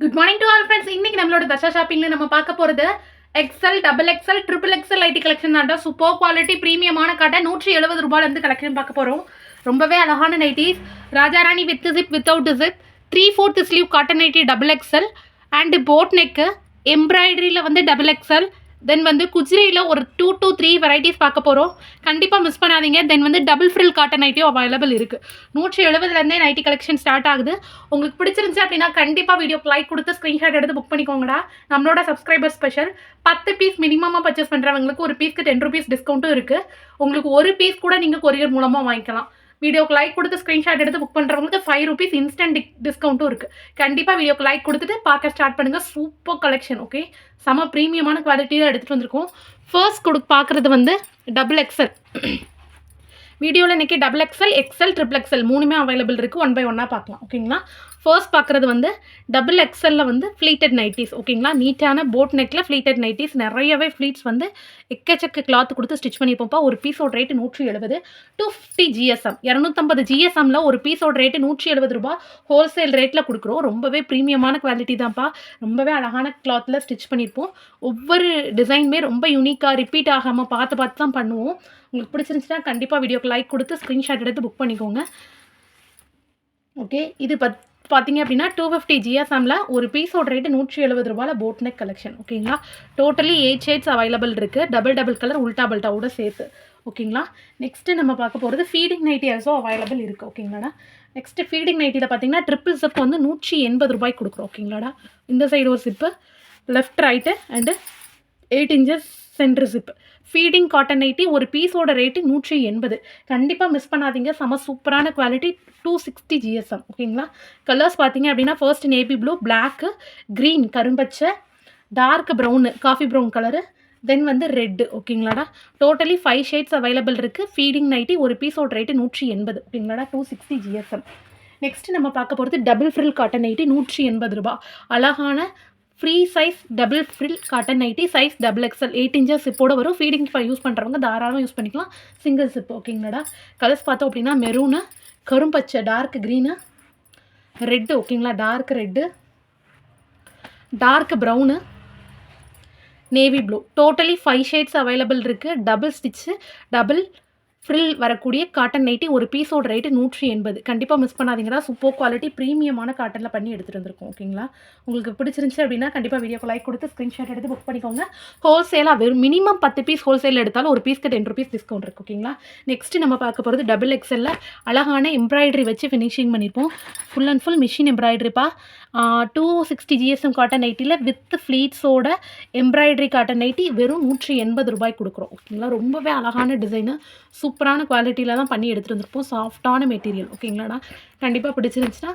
Good morning to all friends இன்னைக்கு நம்மளோட தசா ஷாப்பிங்கில் நம்ம பார்க்க போகிறது XL double XL triple XL ID collection தான். சூப்பர் குவாலிட்டி ப்ரீமியமான கடை. நூற்றி எழுபது ரூபாயிலேருந்து கலெக்ஷன் பார்க்க போகிறோம் ரொம்பவே அழகான nighties Rajarani with zip without zip three fourth sleeve cotton nightie double XL and boat neck எம்ப்ராய்டரியில் வந்து டபுள் எக்ஸல் தென் வந்து குஜ்ரியில் ஒரு டூ டூ த்ரீ வெரைட்டிஸ் பார்க்க போகிறோம் கண்டிப்பாக மிஸ் பண்ணாதீங்க. தென் வந்து டபுள் ஃப்ரில் காட்டன் நைட்டியும் அவைலபிள் இருக்குது நூற்றி எழுபதுலேருந்தே நைட்டி கலெக்ஷன் ஸ்டார்ட் ஆகுது. உங்களுக்கு பிடிச்சிருந்துச்சு அப்படின்னா கண்டிப்பாக வீடியோக்கு லைக் கொடுத்து ஸ்க்ரீன்ஷாட் எடுத்து புக் பண்ணிக்கோங்கடா. நம்மளோட சப்ஸ்கிரைபர் ஸ்பெஷல் பத்து பீஸ் மினிமமாக பர்ச்சேஸ் பண்ணுறவங்களுக்கு ஒரு பீஸ்க்கு டென் ருபீஸ் டிஸ்கவுண்ட்டும் இருக்குது உங்களுக்கு ஒரு பீஸ் கூட நீங்கள் கொரியர் மூலமாக வாங்கிக்கலாம். வீடியோக்கு லைக் கொடுத்து ஸ்க்ரீன்ஷாட் எடுத்து புக் பண்ணுறவங்களுக்கு ஃபைவ் ருபீஸ் இன்ஸ்டன்ட் டிஸ்கவுண்ட்டும் இருக்குது கண்டிப்பாக வீடியோக்கு லைக் கொடுத்துட்டு பார்க்க ஸ்டார்ட் பண்ணுங்கள் சூப்பர் கலெக்ஷன் ஓகே செம ப்ரீமியமான குவாலிட்டியில் எடுத்துகிட்டு வந்திருக்கோம். ஃபர்ஸ்ட் கொடு பார்க்குறது வந்து டபுள் எக்ஸல் வீடியோவில் இன்றைக்கி double XL XL triple XL மூணுமே அவைலபிள் இருக்குது ஒன் பை ஒன்னாக பார்க்கலாம் ஓகேங்களா ஃபர்ஸ்ட் பார்க்குறது வந்து டபுள் எக்ஸலில் வந்து ஃப்ளீட்டட் நைட்டிஸ் ஓகேங்களா? நீட்டான போட் நெக்கில் ஃப்ளீட்டட் நைட்டிஸ் நிறையவே ஃப்ளீட்ஸ் வந்து எக்கச்சக்க கிளாத் கொடுத்து ஸ்டிச் பண்ணிப்போம்ப்பா. ஒரு பீஸோட ரேட்டு நூற்றி எழுபது டூ ஃபிஃப்டி ஜிஎஸ்எம் இரநூத்தம்பது ஜிஎஸ்எம்மில் ஒரு பீஸோட ரேட்டு நூற்றி எழுபது ரூபா ஹோல்சேல் ரேட்டில் கொடுக்குறோம். ரொம்பவே ப்ரீமியமான குவாலிட்டி தான்ப்பா. ரொம்பவே அழகான கிளாத்தில் ஸ்டிச் பண்ணியிருப்போம். ஒவ்வொரு டிசைனுமே ரொம்ப யூனிக்காக ரிப்பீட் ஆகாமல் பார்த்து பார்த்து தான் பண்ணுவோம். உங்களுக்கு பிடிச்சிருந்துச்சுன்னா கண்டிப்பாக வீடியோக்கு லைக் கொடுத்து ஸ்க்ரீன்ஷாட் எடுத்து புக் பண்ணிக்கோங்க. ஓகே இது பத் பார்த்தீங்க அப்படின்னா டூ ஃபிஃப்டி ஜிஎஸ்எம்மில் ஒரு பீஸோட ரேட்டு நூற்றி எழுபது ரூபாயில் போட் நெக் கலெக்ஷன் ஓகேங்களா டோட்டலி எயிட் ஷேட்ஸ் அவைலபிள் இருக்குது டபுள் டபுள் கலர் உல்டா பல்ட்டாவோட சேர்த்து ஓகேங்களா நெக்ஸ்ட்டு நம்ம பார்க்க போகிறது ஃபீடிங் நைட்டி ஆல்சோ அவைலபிள் இருக்குது ஓகேங்களாடா நெக்ஸ்ட்டு ஃபீடிங் நைட்டியில் பார்த்தீங்கன்னா ட்ரிப்பிள் சிப் வந்து நூற்றி எண்பது ரூபாய்க்கு கொடுக்குறோம் ஓகேங்களாடா இந்த சைடு ஒரு zip left right and eight inches centre zip feeding cotton nighty ஒரு பீஸோட ரேட்டு நூற்றி எண்பது. கண்டிப்பாக மிஸ் பண்ணாதீங்க. செம சூப்பரான குவாலிட்டி டூ சிக்ஸ்டி ஜிஎஸ்எம் ஓகேங்களா கலர்ஸ் பார்த்தீங்க அப்படின்னா first navy blue black green கரும்பச்சை dark brown coffee brown colour then வந்து ரெட்டு ஓகேங்களாடா டோட்டலி ஃபைவ் ஷேட்ஸ் அவைலபிள் இருக்குது ஃபீடிங் நைட்டி ஒரு பீஸோட ரேட்டு நூற்றி எண்பது. ஓகேங்களாடா டூ சிக்ஸ்டி ஜிஎஸ்எம் நெக்ஸ்ட் நம்ம பார்க்க போகிறது டபுள் ஃப்ரில் காட்டன் நைட்டி நூற்றி எண்பது ரூபா அழகான free size double frill cotton nighty size double XL eight inches சிப்போட வரும். ஃபீடிங் ஃபை யூஸ் பண்ணுறவங்க தாராளமாக யூஸ் பண்ணிக்கலாம். சிங்கிள் சிப் ஓகேங்களாடா கலர்ஸ் பார்த்தோம் அப்படின்னா மெரூனு கரும்பச்சை டார்க் க்ரீனு ரெட்டு ஓகேங்களா dark red dark brown navy blue totally five shades available இருக்குது double stitch double frill வரக்கூடிய காட்டன் நைட்டி ஒரு பீஸோட ரேட்டு நூற்றி எண்பது. கண்டிப்பாக மிஸ் பண்ணாதீங்கடா சூப்பர் குவாலிட்டி ப்ரீமியமான காட்டனில் பண்ணி எடுத்துகிட்டு வந்திருக்கோம். ஓகேங்களா உங்களுக்கு பிடிச்சிருந்துச்சு அப்படின்னா கண்டிப்பாக வீடியோக்கு லைக் கொடுத்து ஸ்க்ரீன்ஷாட் எடுத்து புக் பண்ணிக்கோங்க. ஹோல்சேலாக வெறும் மினிமம் பத்து பீஸ் ஹோல்சேலில் எடுத்தாலும் ஒரு பீஸ்க்கு டென் ருபீஸ் டிஸ்கவுண்ட் இருக்குது ஓகேங்களா நெக்ஸ்ட் நம்ம பார்க்க போகிறது டபுள் எக்ஸலில் அழகான எம்ப்ராய்டரி வச்சு ஃபினிஷிங் பண்ணியிருப்போம் ஃபுல் அண்ட் ஃபுல் மிஷின் எம்ப்ராய்டரிப்பா டூ சிக்ஸ்டி ஜிஎஸ்எம் காட்டன் நைட்டியில் வித் ஃப்ளீட்ஸோட எம்ப்ராய்டரி காட்டன் நைட்டி வெறும் நூற்றி எண்பது ரூபாய் கொடுக்குறோம். ஓகேங்களா? ரொம்பவே அழகான டிசைனு சூப்பரான குவாலிட்டியில் தான் பண்ணி எடுத்துகிட்டு வந்திருப்போம். சாஃப்டான மெட்டீரியல் ஓகேங்களாடா? கண்டிப்பாக பிடிச்சிருந்துச்சுன்னா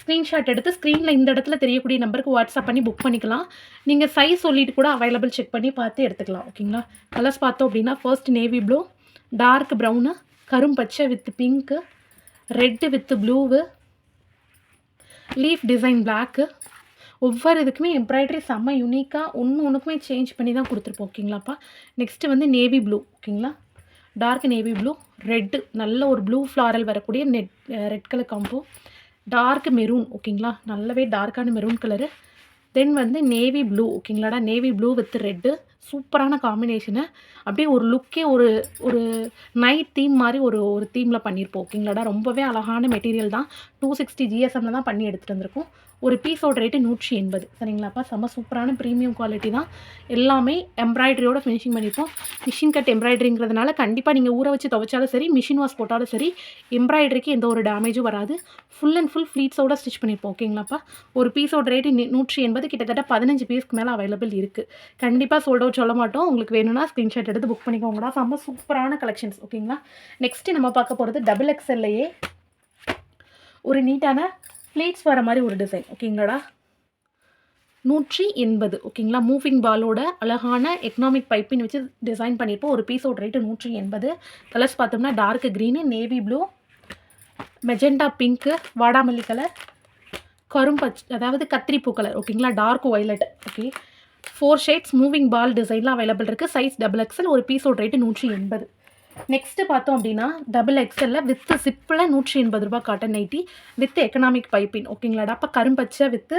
ஸ்க்ரீன்ஷாட் எடுத்து ஸ்க்ரீனில் இந்த இடத்துல தெரியக்கூடிய நம்பருக்கு வாட்ஸ்அப் பண்ணி புக் பண்ணிக்கலாம். நீங்கள் சைஸ் சொல்லிட்டு கூட அவைலபிள் செக் பண்ணி பார்த்து எடுத்துக்கலாம். ஓகேங்களா? கலர்ஸ் பார்த்தோம் அப்படின்னா first navy blue dark brown கரும்பச்சை with pink red with blue leaf design black ஒவ்வொரு இதுக்குமே எம்ப்ராய்டரி செம்ம யூனிக்காக ஒன்று ஒன்றுக்குமே சேஞ்ச் பண்ணி தான் கொடுத்துருப்போம் ஓகேங்களாப்பா நெக்ஸ்ட்டு வந்து நேவி ப்ளூ ஓகேங்களா டார்க் நேவி ப்ளூ ரெட்டு நல்ல ஒரு ப்ளூ ஃப்ளாரல் வரக்கூடிய net red colour combo dark maroon ஓகேங்களா நல்லாவே டார்க்கான மெரூன் கலரு தென் வந்து நேவி ப்ளூ ஓகேங்களாடா நேவி ப்ளூ வித் ரெட்டு சூப்பரான காம்பினேஷனை அப்படியே ஒரு லுக்கே ஒரு ஒரு நைட் தீம் மாதிரி ஒரு ஒரு தீமில் பண்ணியிருப்போம். ஓகேங்களாடா ரொம்பவே அழகான மெட்டீரியல் தான். டூ சிக்ஸ்டி ஜிஎஸ்எம்மில் தான் பண்ணி எடுத்துகிட்டு வந்திருக்கோம். ஒரு பீஸோட ரேட்டு நூற்றி எண்பது. சரிங்களாப்பா செம்ம சூப்பரான ப்ரீமியம் குவாலிட்டி தான். எல்லாமே எம்ப்ராய்டரியோட ஃபினிஷிங் பண்ணியிருப்போம் மிஷின் கட் எம்ப்ராய்டரிங்கிறதுனால கண்டிப்பாக நீங்கள் ஊற வச்சு துவைச்சாலும் சரி மிஷின் வாஷ் போட்டாலும் சரி எம்ப்ராய்டரிக்கு எந்த ஒரு டேமேஜும் வராது. ஃபுல் அண்ட் ஃபுல் ஃப்ளீட்ஸோட ஸ்டிச் பண்ணியிருப்போம் ஓகேங்களாப்பா ஒரு பீஸோட ரேட்டு நூற்றி எண்பது கிட்டத்தட்ட பதினஞ்சு பீஸ்க்கு மேலே அவைலபிள் இருக்குது கண்டிப்பாக சோல்ட் அவுட் சொல்ல மாட்டோம். உங்களுக்கு வேணும்னா ஸ்க்ரீன்ஷாட் எடுத்து புக் பண்ணிக்கோங்கடா செம்ம சூப்பரான கலெக்ஷன்ஸ் ஓகேங்களா நெக்ஸ்ட்டு நம்ம பார்க்க போகிறது டபுள் எக்ஸ்எல்லையே ஒரு நீட்டான ப்ளேட்ஸ் வர மாதிரி ஒரு டிசைன் ஓகேங்களா நூற்றி எண்பது ஓகேங்களா மூவிங் பாலோட அழகான எக்கனாமிக் பைப்பின் வச்சு டிசைன் பண்ணியிருப்போம். ஒரு பீஸோட ரேட்டு நூற்றி எண்பது. கலர்ஸ் பார்த்தோம்னா dark green navy blue magenta pink வாடாமல்லி கலர் கரும்பச் அதாவது கத்திரிப்பூ கலர் ஓகேங்களா dark violet okay four shades moving ball டிசைன்லாம் அவைலபிள் இருக்குது சைஸ் டபுள் எக்ஸல் ஒரு பீஸோட ரேட்டு நூற்றி எண்பது. நெக்ஸ்ட்டு பார்த்தோம் அப்படின்னா டபுள் எக்ஸலில் வித்து சிப்பில் நூற்றி எண்பது ரூபாய் cotton nightie with economic piping ஓகேங்களாடா அப்போ கரும்பச்சை வித்து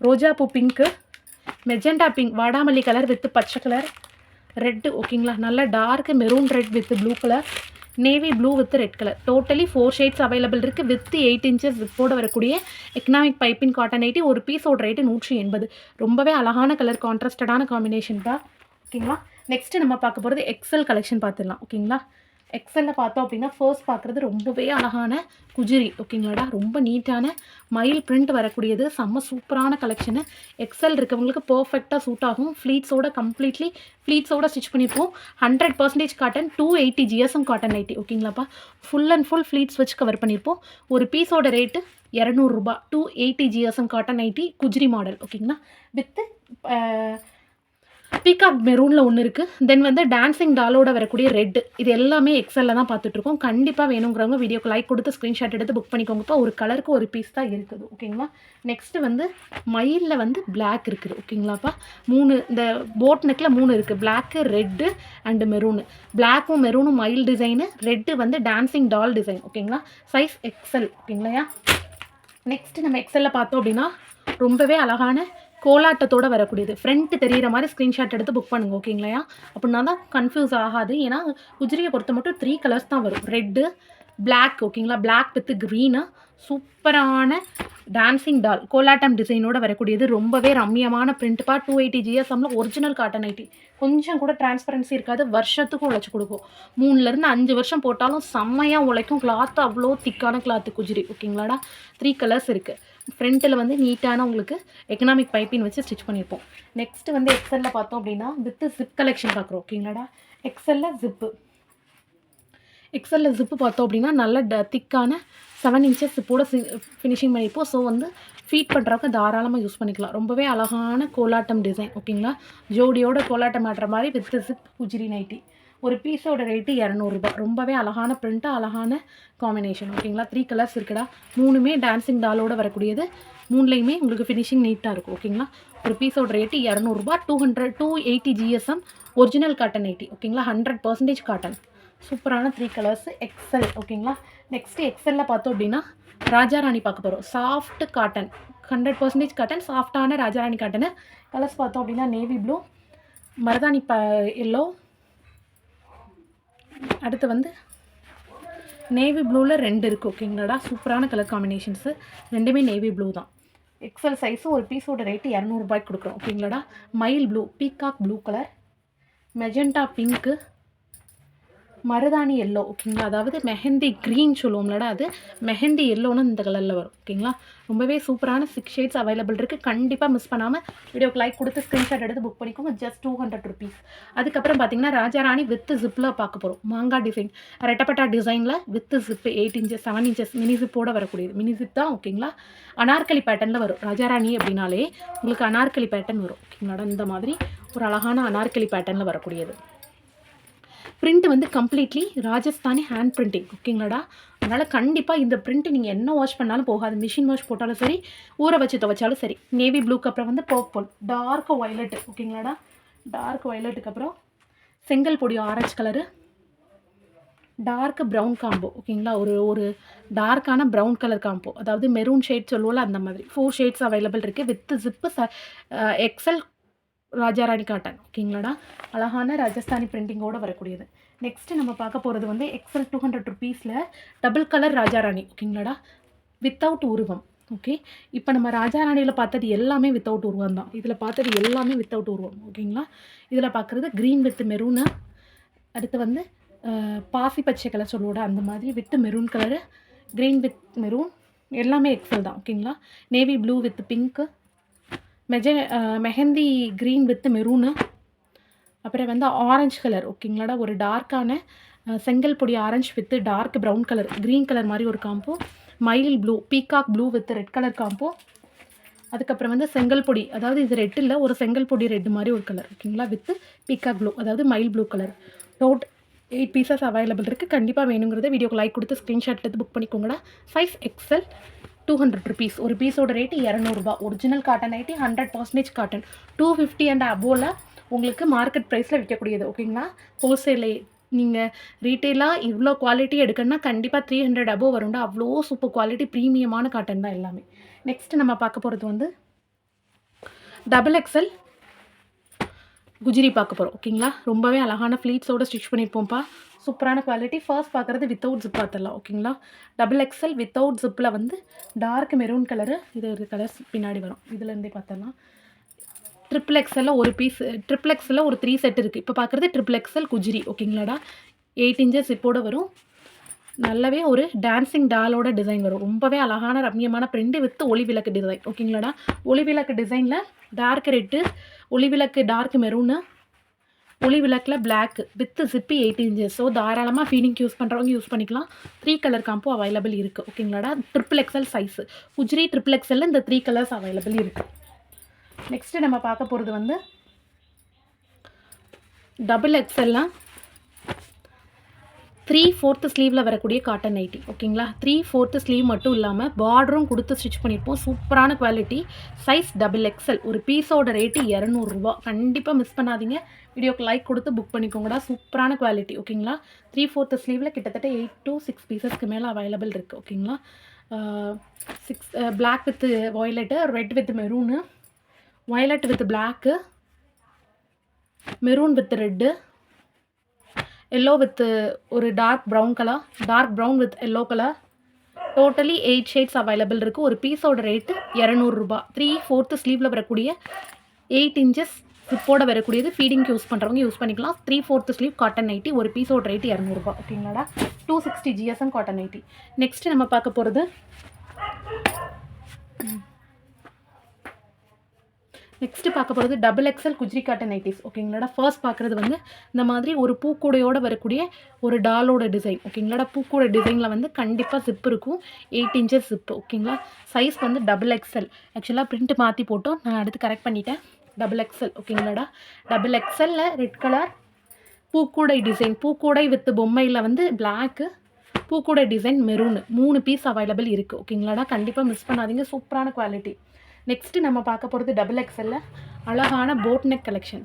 ரோஜாப்பூ பிங்க்கு மெஜெண்டா பிங்க் வாடாமல்லி கலர் வித்து பச்சை கலர் ரெட்டு ஓகேங்களா நல்ல dark maroon red with blue colour navy blue with red colour totally four shades available இருக்குது வித் எயிட் இன்ச்சஸ் விப்போட வரக்கூடிய எக்கனாமிக் பைப்பின் காட்டன் ஐட்டி ஒரு பீஸோட ரேட்டு நூற்றி எண்பது. ரொம்பவே அழகான கலர் கான்ட்ராஸ்டடான காம்பினேஷன் தான் ஓகேங்களா நெக்ஸ்ட்டு நம்ம பார்க்க போகிறது எக்ஸல் கலெக்ஷன் பார்த்துடலாம் ஓகேங்களா? எக்ஸலில் பார்த்தோம் அப்படின்னா ஃபர்ஸ்ட் பார்க்குறது ரொம்பவே அழகான குஜிரி ஓகேங்களாடா? ரொம்ப நீட்டான மயில் பிரிண்ட் வரக்கூடியது செம்ம சூப்பரான கலெக்ஷனு எக்ஸல் இருக்கவங்களுக்கு பர்ஃபெக்டாக சூட் ஆகும். ஃப்ளீட்ஸோட கம்ப்ளீட்லி ஃப்ளீட்ஸோட ஸ்டிச் பண்ணிப்போம் hundred percentage cotton two eighty GSM cotton nighty ஓகேங்களாப்பா? Full and full pleats வச்சு கவர் பண்ணியிருப்போம். ஒரு பீஸோட ரேட்டு இரநூறுபா two eighty GSM cotton nighty Gujri model ஓகேங்களா? வித்து பீகாக் மெரூனில் ஒன்று இருக்குது தென் வந்து டான்சிங் டாலோட வரக்கூடிய ரெட் இது எல்லாமே எக்ஸலில் தான் பார்த்துட்ருக்கோம். கண்டிப்பாக வேணுங்கிறவங்க வீடியோக்கு லைக் கொடுத்து ஸ்க்ரீன்ஷாட் எடுத்து புக் பண்ணிக்கோங்கப்பா. ஒரு கலருக்கு ஒரு பீஸ் தான் இருக்குது. ஓகேங்களா நெக்ஸ்ட்டு வந்து மயிலில் வந்து பிளாக் இருக்குது. ஓகேங்களாப்பா மூணு இந்த போட் நெக்கில் மூணு இருக்குது பிளாக்கு ரெட்டு அண்டு மெரூனு பிளாக்கும் மெரூனும் மயில் டிசைனு ரெட்டு வந்து டான்சிங் டால் டிசைன் ஓகேங்களா சைஸ் எக்ஸல் ஓகேங்களா நெக்ஸ்ட்டு நம்ம எக்ஸலில் பார்த்தோம் அப்படின்னா ரொம்பவே அழகான கோலாட்டத்தோட வரக்கூடியது. ஃப்ரண்ட் தெரியிற மாதிரி ஸ்க்ரீன்ஷாட் எடுத்து புக் பண்ணுங்க ஓகேங்களா அப்படின்னா தான் கன்ஃபியூஸ் ஆகாது. ஏன்னா குஜிரியை பொறுத்த மட்டும் த்ரீ கலர்ஸ் தான் வரும். ரெட்டு பிளாக் ஓகேங்களா பிளாக் வித் க்ரீனு சூப்பரான டான்சிங் டால் கோலாட்டம் டிசைனோட வரக்கூடியது. ரொம்பவே ரம்மியமான பிரிண்ட்பா டூ எயிட்டி ஜிஎஸ்எம்ல ஒரிஜினல் காட்டன் ஐட்டி கொஞ்சம் கூட டிரான்ஸ்பரன்சி இருக்காது. வருஷத்துக்கும் உழைச்சி கொடுக்கும். மூணுலேருந்து அஞ்சு வருஷம் போட்டாலும் செம்மையாக உழைக்கும். கிளாத் அவ்வளோ திக்கான கிளாத்து குஜிரி ஓகேங்களாடா த்ரீ கலர்ஸ் இருக்குது ஃப்ரண்ட்டில் வந்து நீட்டான உங்களுக்கு எக்கனாமிக் பைப்பின் வச்சு ஸ்டிச் பண்ணியிருப்போம். நெக்ஸ்ட்டு வந்து எக்ஸலில் பார்த்தோம் அப்படின்னா வித்து ஜிப் கலெக்ஷன் பார்க்குறோம். ஓகேங்களாடா எக்ஸலில் ஜிப்பு எக்ஸலில் ஜிப்பு பார்த்தோம் அப்படின்னா நல்ல ட திக்கான செவன் இன்ச்சஸ் ஜிப்போட ஃபினிஷிங் பண்ணியிருப்போம். ஸோ வந்து ஃபீட் பண்ணுறவங்க தாராளமாக யூஸ் பண்ணிக்கலாம். ரொம்பவே அழகான கோலாட்டம் டிசைன் ஓகேங்களா ஜோடியோட கோலாட்டம் ஆடுற மாதிரி வித் ஜிப் உஜிரி நைட்டி ஒரு பீஸோட ரேட்டு இரநூறுபா ரொம்பவே அழகான பிரிண்ட்டு அழகான காம்பினேஷன் ஓகேங்களா த்ரீ கலர்ஸ் இருக்குடா. மூணுமே டான்சிங் டாலோட வரக்கூடியது. மூணுலேயுமே உங்களுக்கு ஃபினிஷிங் நீட்டாக இருக்கும். ஓகேங்களா ஒரு பீஸோட ரேட்டு இரநூறுபா two hundred two eighty GSM original cotton eighty ஓகேங்களா ஹண்ட்ரட் பர்சன்டேஜ் காட்டன் சூப்பரான த்ரீ கலர்ஸ் எக்ஸல் ஓகேங்களா நெக்ஸ்ட்டு எக்ஸலில் பார்த்தோம் அப்படின்னா ராஜாராணி பார்க்க போகிறோம் soft cotton hundred percentage cotton சாஃப்டான ராஜாராணி காட்டனு கலர்ஸ் பார்த்தோம் அப்படின்னா நேவி ப்ளூ மருதாணி ப எல்லோ அடுத்து வந்து நேவி ப்ளூவில் ரெண்டு இருக்குது ஓகேங்களாடா சூப்பரான கலர் காம்பினேஷன்ஸு ரெண்டுமே நேவி ப்ளூ தான். எக்ஸல் சைஸு ஒரு பீஸோட ரேட்டு இரநூறுபாய்க்கு கொடுக்குறோம் ஓகேங்களாடா மயில் blue peacock blue colour magenta pink மருதாணி எல்லோ ஓகேங்களா அதாவது மெஹந்தி க்ரீன் சொல்லுவோம்லடா அது. மெஹந்தி எல்லோன்னு இந்த கலரில் வரும் ஓகேங்களா ரொம்பவே சூப்பரான சிக்ஸ் ஷேட்ஸ் அவைலபிள் இருக்குது கண்டிப்பாக மிஸ் பண்ணாமல் வீடியோக்கு லைக் கொடுத்து ஸ்க்ரீன்ஷாட் எடுத்து புக் பண்ணிக்கோங்க. ஜஸ்ட் டூ ஹண்ட்ரட் ருபீஸ் அதுக்கப்புறம் பார்த்தீங்கன்னா ராஜாராணி வித் ஜிப்பில் பார்க்க போகிறோம் மாங்காய் டிசைன் ரெட்டப்பட்டா டிசைனில் with zip eight inches seven inches mini ஜிப்போடு வரக்கூடியது. மினி ஜிப் தான் ஓகேங்களா அனார்கலி பேட்டர்னில் வரும். ராஜாராணி அப்படின்னாலே உங்களுக்கு அனார்கலி பேட்டர்ன் வரும் ஓகேங்களா இந்த மாதிரி ஒரு அழகான அனார்கலி பேட்டர்னில் வரக்கூடியது. பிரிண்ட் வந்து கம்ப்ளீட்லி ராஜஸ்தானி ஹேண்ட் பிரிண்டிங் ஓகேங்களாடா அதனால் கண்டிப்பாக இந்த பிரிண்ட் நீங்கள் என்ன வாஷ் பண்ணாலும் போகாது. மிஷின் வாஷ் போட்டாலும் சரி ஊற வச்சு துவைச்சாலும் சரி. நேவி ப்ளூக்கு அப்புறம் வந்து பர்பிள் டார்க் வயலட் ஓகேங்களாடா டார்க் வயலட்டுக்கு அப்புறம் செங்கல் பொடி orange colour dark brown combo ஓகேங்களா ஒரு ஒரு டார்க்கான ப்ரௌன் கலர் காம்போ அதாவது மெரூன் ஷேட் சொல்லுவோம்ல அந்த மாதிரி. ஃபோர் ஷேட்ஸ் அவைலபிள் இருக்குது வித் ஜிப்பு ச எக்ஸல் ராஜாராணி காட்டன் ஓகேங்களாடா அழகான ராஜஸ்தானி பிரிண்டிங்கோட வரக்கூடியது. நெக்ஸ்ட்டு நம்ம பார்க்க போகிறது வந்து எக்ஸல் டூ ஹண்ட்ரட் ருபீஸில் டபுள் கலர் ராஜாராணி ஓகேங்களாடா? வித்தவுட் உருவம் ஓகே? இப்போ நம்ம ராஜாராணியில் பார்த்தது எல்லாமே வித்தவுட் உருவம் தான். இதில் பார்த்தது எல்லாமே வித்தவுட் உருவம் ஓகேங்களா? இதில் பார்க்குறது க்ரீன் வித் மெரூனு அடுத்து வந்து பாசி பச்சை கலர் சொல்லுவோட அந்த மாதிரி with maroon colour green with maroon எல்லாமே எக்ஸல் தான் ஓகேங்களா? நேவி ப்ளூ வித் பிங்க்கு மெஜ மெஹந்தி க்ரீன் வித் மெரூனு அப்புறம் வந்து ஆரஞ்சு கலர் ஓகேங்களாடா ஒரு டார்க்கான செங்கல் பொடி orange with dark brown colour green colour மாதிரி ஒரு காம்போ மயில் blue peacock blue with red colour combo அதுக்கப்புறம் வந்து செங்கல் பொடி அதாவது இது ரெட் இல்லை ஒரு செங்கல் பொடி ரெட் மாதிரி ஒரு கலர் ஓகேங்களா வித்து பீகாக் ப்ளூ அதாவது மயில் blue colour total eight pieces available இருக்குது கண்டிப்பாக வேணுங்கிறத வீடியோக்கு லைக் கொடுத்து ஸ்க்ரீன்ஷாட் எடுத்து book பண்ணிக்கோங்கடா. Size XL two hundred rupees ஒரு பீஸோட ரேட்டு இரநூறுபா. Original cotton eighty hundred percentage cotton two fifty and அபோவில் உங்களுக்கு மார்க்கெட் ப்ரைஸில் விற்கக்கூடியது ஓகேங்களா ஹோல்சேலே நீங்கள் ரீட்டெயிலாக இவ்வளோ குவாலிட்டி எடுக்கணும்னா கண்டிப்பாக த்ரீ ஹண்ட்ரட் அபோவ் வரும்டா. அவ்வளோ சூப்பர் குவாலிட்டி ப்ரீமியமான காட்டன் தான் எல்லாமே. நெக்ஸ்ட் நம்ம பார்க்க போகிறது வந்து டபுள் எக்ஸல் குஜிரி பார்க்க போகிறோம் ஓகேங்களா ரொம்பவே அழகான ஃப்ளீட்ஸோட ஸ்டிச் பண்ணியிருப்போம்ப்பா. சூப்பரான குவாலிட்டி ஃபர்ஸ்ட் பார்க்குறது வித்தவுட் ஜிப் பார்த்துடலாம் ஓகேங்களா டபுள் எக்ஸல் வித்தவுட் ஜிப்பில் வந்து டார்க் மெரூன் கலரு இது ஒரு கலர்ஸ் பின்னாடி வரும். இதுலேருந்தே பார்த்துடலாம். ட்ரிபிள் எக்ஸலில் ஒரு பீஸ் ட்ரிபிள் எக்ஸலில் ஒரு த்ரீ செட் இருக்குது இப்போ பார்க்குறது ட்ரிபிள் எக்ஸல் குஜிரி ஓகேங்களாடா? எயிட் இன்ச்சஸ் இப்போட வரும். நல்லாவே ஒரு டான்சிங் டாலோட டிசைன் வரும். ரொம்பவே அழகான ரம்மியமான பிரிண்ட் வித் ஒளி விளக்கு டிசைன் ஓகேங்களாடா? ஒளி விளக்கு டிசைனில் டார்க் ரெட்டு ஒளி விளக்கு டார்க் மெரூனு ஒளி விளக்கில் black with ஜிப்பி eight inches so தாராளமாக ஃபீனிங் யூஸ் பண்ணுறவங்க யூஸ் பண்ணிக்கலாம். த்ரீ கலர் காம்போ அவைலபிள் இருக்குது ஓகேங்களாடா? ட்ரிபிள் எக்ஸல் சைஸு குஜ்ரி ட்ரிபிள் எக்ஸலில் இந்த த்ரீ கலர்ஸ் அவைலபிள் இருக்குது நெக்ஸ்ட்டு நம்ம பார்க்க போகிறது வந்து டபுள் எக்ஸல்லாம் த்ரீ ஃபோர்த்து ஸ்லீவில் வரக்கூடிய காட்டன் நைட்டி ஓகேங்களா த்ரீ ஃபோர்த்து ஸ்லீவ் மட்டும் இல்லாமல் பார்டரும் கொடுத்து ஸ்டிச் பண்ணியிருப்போம் சூப்பரான குவாலிட்டி சைஸ் டபுள் எக்ஸல் ஒரு பீஸோட ரேட்டு இரநூறுவா. கண்டிப்பாக மிஸ் பண்ணாதீங்க. வீடியோக்கு லைக் கொடுத்து புக் பண்ணிக்கோங்கடா. சூப்பரான குவாலிட்டி ஓகேங்களா த்ரீ ஃபோர்த்து ஸ்லீவில் கிட்டத்தட்ட எயிட் டு சிக்ஸ் பீசஸ்க்கு மேலே அவைலபிள் இருக்குது ஓகேங்களா six black with violet red with maroon violet with black maroon with red yellow with ஒரு dark brown colour dark brown with yellow colour totally eight shades available இருக்குது ஒரு பீஸோட rate இரநூறுபா three fourth ஸ்லீவில் வரக்கூடிய eight inches ஹிப்போட வரக்கூடியது. ஃபீடிங்க்கு யூஸ் பண்ணுறவங்க யூஸ் பண்ணிக்கலாம். Three fourth sleeve cotton nighty ஒரு பீஸோட ரேட்டு இரநூறுபா ஓகேங்களாடா two sixty GSM cotton nighty next நம்ம பார்க்க போகிறது நெக்ஸ்ட்டு பார்க்க போகிறது டபுள் எக்ஸல் குஜ்ரி காட்டன் நைட்டிஸ் ஓகேங்களாடா ஃபர்ஸ்ட் பார்க்குறது வந்து இந்த மாதிரி ஒரு பூக்கூடையோடு வரக்கூடிய ஒரு டாலோட டிசைன் ஓகேங்களாடா பூக்கூட டிசைனில் வந்து கண்டிப்பாக ஜிப் இருக்கும். எயிட் இன்ச்சஸ் ஜிப்பு ஓகேங்களா சைஸ் வந்து டபுள் எக்ஸல் ஆக்சுவலாக பிரிண்ட் மாற்றி போட்டோம். நான் அடுத்து கரெக்ட் பண்ணிட்டேன். டபுள் எக்ஸல் ஓகேங்களாடா டபுள் எக்ஸலில் ரெட் கலர் பூக்கூடை டிசைன் பூக்கூடை வித் பொம்மையில் வந்து பிளாக்கு பூக்கூடை டிசைன் மெரூனு மூணு பீஸ் அவைலபிள் இருக்குது ஓகேங்களாடா கண்டிப்பாக மிஸ் பண்ணாதீங்க. சூப்பரான குவாலிட்டி நெக்ஸ்ட்டு நம்ம பார்க்க போகிறது டபுள் எக்ஸலில் அழகான போட் நெக் கலெக்ஷன்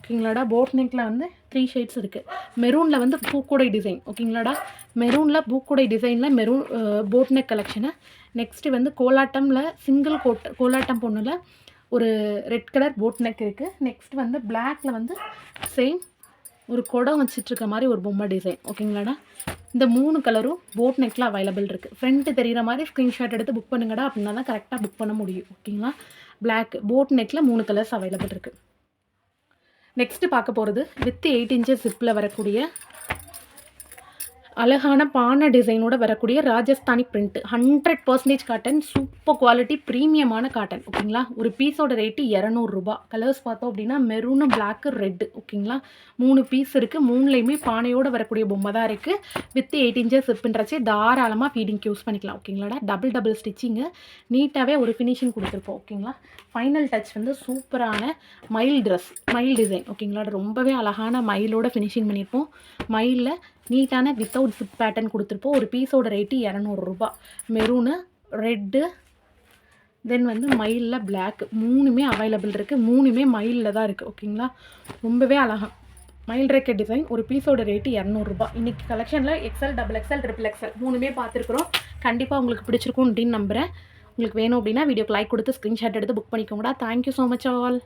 ஓகேங்களாடா போட் நெக்கில் வந்து த்ரீ ஷேட்ஸ் இருக்குது மெரூனில் வந்து பூக்கூடை டிசைன் ஓகேங்களாடா மெரூனில் பூக்கூடை டிசைனில் maroon boat neck collection next வந்து கோலாட்டமில் சிங்கிள் கோட் கோலாட்டம் பொண்ணில் ஒரு ரெட் கலர் போட் நெக் இருக்குது நெக்ஸ்ட் வந்து பிளாக்கில் வந்து சேம் ஒரு குடம் வச்சிட்ருக்க மாதிரி ஒரு பொம்மை டிசைன் ஓகேங்களாடா? இந்த மூணு கலரும் போட் நெக்கில் அவைலபிள் இருக்குது ஃப்ரண்ட்டு தெரிகிற மாதிரி ஸ்க்ரீன்ஷாட் எடுத்து புக் பண்ணுங்கடா அப்படின்னா தான் கரெக்டாக புக் பண்ண முடியும். ஓகேங்களா? பிளாக் போட் நெக்கில் மூணு கலர்ஸ் அவைலபிள் இருக்குது நெக்ஸ்ட்டு பார்க்க போகிறது வித் எயிட் இன்ச்சஸ் ஜிப்பில் வரக்கூடிய அழகான பானை டிசைனோட வரக்கூடிய Rajasthani print hundred percentage cotton super quality ப்ரீமியமான cotton ஓகேங்களா ஒரு பீஸோட ரேட்டு இரநூறுபா கலர்ஸ் பார்த்தோம் அப்படின்னா மெரூனு பிளாக்கு ரெட்டு ஓகேங்களா மூணு பீஸ் இருக்குது மூணுலேயுமே பானையோட வரக்கூடிய பொம்மை தான் இருக்குது வித் எயிட் இன்ச்சஸ் சிப்புன்றச்சு தாராளமாக ஃபீடிங்க்கு யூஸ் பண்ணிக்கலாம் ஓகேங்களாடா டபுள் டபுள் ஸ்டிச்சிங்கு நீட்டாகவே ஒரு ஃபினிஷிங் கொடுத்துருப்போம் ஓகேங்களா ஃபைனல் டச் வந்து சூப்பரான மயில் ட்ரெஸ் மயில் டிசைன் ஓகேங்களா ரொம்பவே அழகான மயிலோட ஃபினிஷிங் பண்ணியிருப்போம். மயிலில் நீட்டான வித்தவுட் ஜிப் பேட்டர்ன் கொடுத்துருப்போம். ஒரு பீஸோட ரேட்டு இரநூறுபா மெரூனு ரெட்டு தென் வந்து மயிலில் பிளாக் மூணுமே அவைலபிள் இருக்குது மூணுமே மயிலில் தான் இருக்குது ஓகேங்களா ரொம்பவே அழகா. மயில் ரேக்கெட் டிசைன் ஒரு பீஸோட ரேட்டு இரநூறுபா இன்றைக்கி கலெக்ஷனில் XL double XL triple XL மூணுமே பார்த்துருக்குறோம். கண்டிப்பாக உங்களுக்கு பிடிச்சிருக்கும் அப்படின்னு நம்புகிறேன் உங்களுக்கு வேணும் அப்படின்னா வீடியோக்கு லைக் கொடுத்து ஸ்க்ரீன்ஷாட் எடுத்து book பண்ணிக்கோங்கடா. Thank you so much all